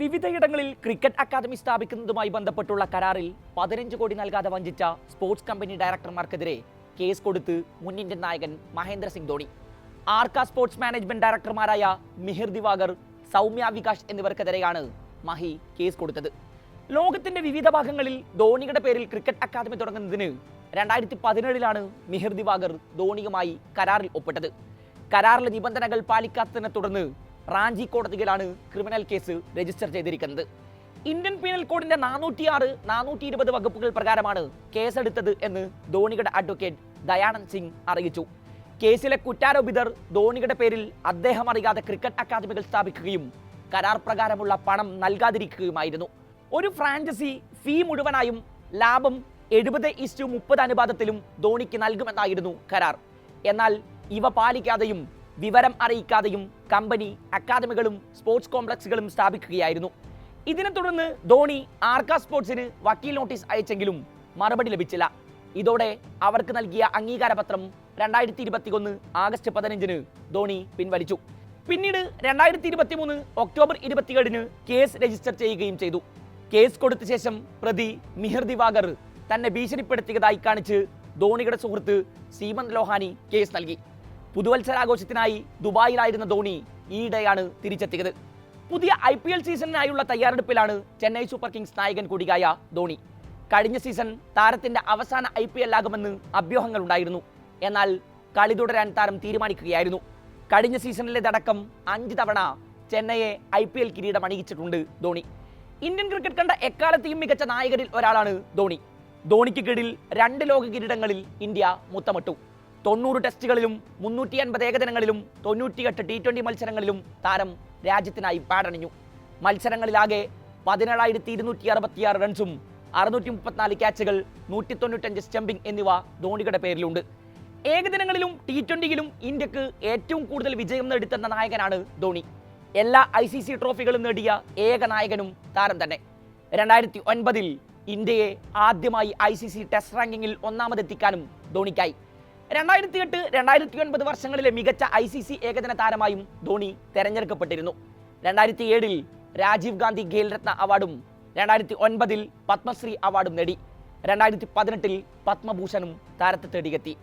വിവിധയിടങ്ങളിൽ cricket academy സ്ഥാപിക്കുന്നതുമായി ബന്ധപ്പെട്ടുള്ള കരാറിൽ പതിനഞ്ച് കോടി നൽകാതെ വഞ്ചിച്ച സ്പോർട്സ് കമ്പനി ഡയറക്ടർമാർക്കെതിരെ കേസ് കൊടുത്ത് മുൻ ഇന്ത്യൻ നായകൻ മഹേന്ദ്ര സിംഗ് ധോണി. ആർക്ക സ്പോർട്സ് മാനേജ്മെന്റ് ഡയറക്ടർമാരായ മിഹിർ ദിവാകർ സൗമ്യ വികാഷ് എന്നിവർക്കെതിരെയാണ് മഹി കേസ് കൊടുത്തത്. ലോകത്തിന്റെ വിവിധ ഭാഗങ്ങളിൽ ധോണിയുടെ പേരിൽ ക്രിക്കറ്റ് അക്കാദമി തുടങ്ങുന്നതിന് രണ്ടായിരത്തി പതിനേഴിലാണ് മിഹിർ ദിവാകർ ധോണിയുമായി കരാറിൽ ഒപ്പിട്ടത്. കരാറിലെ നിബന്ധനകൾ പാലിക്കാത്തതിനെ തുടർന്ന് റാഞ്ചി കോടതിയിലാണ് ക്രിമിനൽ കേസ് രജിസ്റ്റർ ചെയ്തിരിക്കുന്നത്. ഇന്ത്യൻ പീനൽ കോഡിന്റെ നാനൂറ്റി ആറ് നാനൂറ്റി ഇരുപത് വകുപ്പുകൾ പ്രകാരമാണ് കേസെടുത്തത് എന്ന് ധോണിയുടെ അഡ്വക്കേറ്റ് ദയാനന്ദ് സിംഗ് അറിയിച്ചു. കേസിലെ കുറ്റാരോപിതർ ധോണിയുടെ പേരിൽ അദ്ദേഹം അറിയാതെ ക്രിക്കറ്റ് അക്കാദമികൾ സ്ഥാപിക്കുകയും കരാർ പ്രകാരമുള്ള പണം നൽകാതിരിക്കുകയുമായിരുന്നു. ഒരു ഫ്രാഞ്ചൈസി ഫീ മുഴുവനായും ലാഭം എഴുപത് ഇസ്റ്റു മുപ്പത് അനുപാതത്തിലും ധോണിക്ക് നൽകുമെന്നായിരുന്നു കരാർ. എന്നാൽ ഇവ പാലിക്കാതെയും വിവരം അറിയിക്കാതെയും കമ്പനി അക്കാദമികളും സ്പോർട്സ് കോംപ്ലക്സുകളും സ്ഥാപിക്കുകയായിരുന്നു. ഇതിനെ തുടർന്ന് ധോണി ആർക്ക സ്പോർട്സിന് വക്കീൽ നോട്ടീസ് അയച്ചെങ്കിലും മറുപടി ലഭിച്ചില്ല. ഇതോടെ അവർക്ക് നൽകിയ അംഗീകാരപത്രം രണ്ടായിരത്തി ഇരുപത്തിയൊന്ന് ആഗസ്റ്റ് പതിനഞ്ചിന് ധോണി പിൻവലിച്ചു. പിന്നീട് രണ്ടായിരത്തി ഇരുപത്തി മൂന്ന് ഒക്ടോബർ ഇരുപത്തിയേഴിന് കേസ് രജിസ്റ്റർ ചെയ്യുകയും ചെയ്തു. കേസ് കൊടുത്ത ശേഷം പ്രതി മിഹർ ദിവാകർ തന്നെ ഭീഷണിപ്പെടുത്തിയതായി കാണിച്ച് ധോണിയുടെ സുഹൃത്ത് സീമന്ത് ലോഹാനി കേസ് നൽകി. പുതുവത്സരാഘോഷത്തിനായി ദുബായിലായിരുന്ന ധോണി ഈയിടെയാണ് തിരിച്ചെത്തിയത്. പുതിയ ഐ പി എൽ സീസണിനായുള്ള തയ്യാറെടുപ്പിലാണ് ചെന്നൈ സൂപ്പർ കിങ്സ് നായകൻ കൂടിയായ ധോണി. കഴിഞ്ഞ സീസൺ താരത്തിന്റെ അവസാന ഐ പി എൽ ആകുമെന്ന് അഭ്യൂഹങ്ങൾ ഉണ്ടായിരുന്നു. എന്നാൽ കളി തുടരാൻ താരം തീരുമാനിക്കുകയായിരുന്നു. കഴിഞ്ഞ സീസണിലേതടക്കം അഞ്ച് തവണ ചെന്നൈയെ ഐ പി എൽ കിരീടം അണിയിച്ചിട്ടുണ്ട് ധോണി. ഇന്ത്യൻ ക്രിക്കറ്റ് കണ്ട എക്കാലത്തെയും മികച്ച നായകരിൽ ഒരാളാണ് ധോണി. ധോണിക്ക് കീഴിൽ രണ്ട് ലോക കിരീടങ്ങളിൽ ഇന്ത്യ മുത്തമിട്ടു. തൊണ്ണൂറ് ടെസ്റ്റുകളിലും മുന്നൂറ്റി അൻപത് ഏകദിനങ്ങളിലും തൊണ്ണൂറ്റിയെട്ട് ടി ട്വന്റി മത്സരങ്ങളിലും താരം രാജ്യത്തിനായി പാടണിഞ്ഞു. മത്സരങ്ങളിലാകെ പതിനേഴായിരത്തി ഇരുന്നൂറ്റി അറുപത്തിയാറ് റൺസും അറുന്നൂറ്റി മുപ്പത്തിനാല് ക്യാച്ചുകൾ നൂറ്റി തൊണ്ണൂറ്റഞ്ച് സ്റ്റംപിംഗ് എന്നിവ ധോണിയുടെ പേരിലുണ്ട്. ഏകദിനങ്ങളിലും ടി ട്വന്റിയിലും ഇന്ത്യയ്ക്ക് ഏറ്റവും കൂടുതൽ വിജയം നേടിത്തന്ന നായകനാണ് ധോണി. എല്ലാ ഐ സി സി ട്രോഫികളും നേടിയ ഏക നായകനും താരം തന്നെ. രണ്ടായിരത്തി ഒൻപതിൽ ഇന്ത്യയെ ആദ്യമായി ഐ സി സി ടെസ്റ്റ് റാങ്കിങ്ങിൽ ഒന്നാമതെത്തിക്കാനും ധോണിക്കായി. രണ്ടായിരത്തി എട്ട് രണ്ടായിരത്തി ഒൻപത് വർഷങ്ങളിലെ മികച്ച ഐ സി സി ഏകദിന താരമായും ധോണി തെരഞ്ഞെടുക്കപ്പെട്ടിരുന്നു. രണ്ടായിരത്തി ഏഴിൽ രാജീവ് ഗാന്ധി ഖേൽ രത്ന അവാർഡും രണ്ടായിരത്തി ഒൻപതിൽ പത്മശ്രീ അവാർഡും നേടി. രണ്ടായിരത്തി പതിനെട്ടിൽ പത്മഭൂഷണും താരത്തെ തേടിയെത്തി.